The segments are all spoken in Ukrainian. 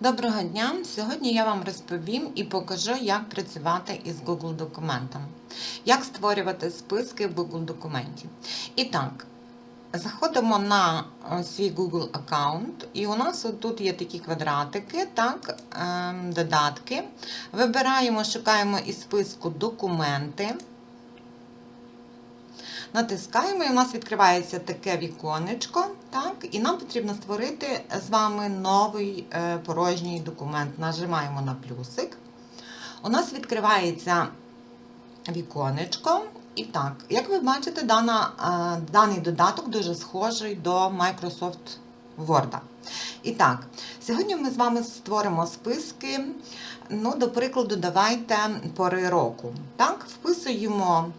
Доброго дня! Сьогодні я вам розповім і покажу, як працювати із Google документами, як створювати списки в Google документі. І так, заходимо на е, свій Google аккаунт, і у нас тут є такі квадратики, так, ем, додатки. Вибираємо, шукаємо із списку документи. Натискаємо, і у нас відкривається таке віконечко, так, і нам потрібно створити з вами новий е, порожній документ. Нажимаємо на плюсик. У нас відкривається віконечко. І так, як ви бачите, дана, е, даний додаток дуже схожий до Microsoft Word. І так, сьогодні ми з вами створимо списки. Ну, до прикладу, давайте пори року. Так, вписуємо.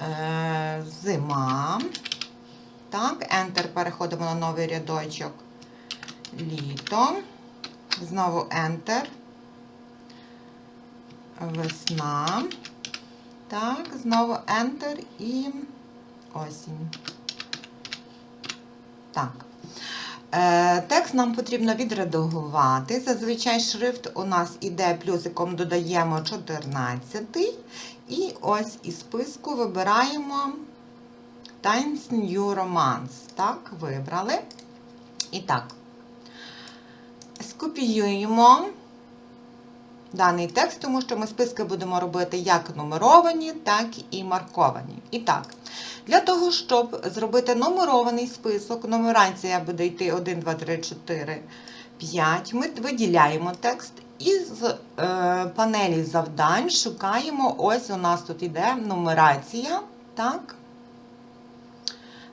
Е, зима. Так, Enter, переходимо на новий рядочок. Літо. Знову Enter. Весна. Так, знову Enter і осінь. Так. Е, Текст нам потрібно відредагувати. Зазвичай шрифт у нас іде плюсиком, додаємо 14. І ось із списку вибираємо Times New Romance. Так, вибрали. І так, скопіюємо даний текст, тому що ми списки будемо робити як нумеровані, так і марковані. І так, для того, щоб зробити нумерований список, нумерація буде йти 1, 2, 3, 4, 5. Ми виділяємо текст і з е, панелі завдань шукаємо. Ось у нас тут іде нумерація. Так.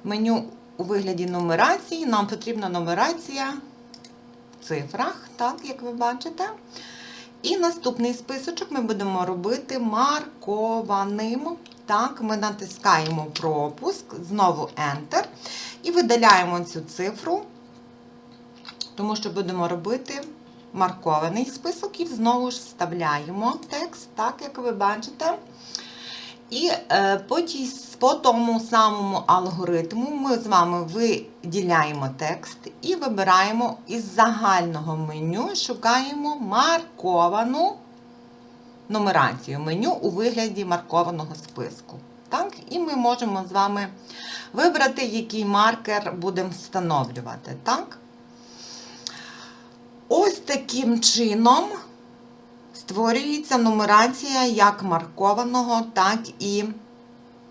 Меню у вигляді нумерації. Нам потрібна нумерація в цифрах, так, як ви бачите. І наступний списочок ми будемо робити маркованим. Так, ми натискаємо пропуск, знову Enter. І видаляємо цю цифру, тому що будемо робити маркований список і знову ж вставляємо текст, так, як ви бачите. І е, по, тому самому алгоритму ми з вами виділяємо текст і вибираємо із загального меню, шукаємо марковану нумерацію меню у вигляді маркованого списку. Так, І ми можемо з вами вибрати, який маркер будемо встановлювати. Так? Ось таким чином створюється нумерація як маркованого, так і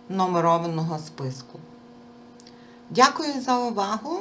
номерованого списку. Дякую за увагу!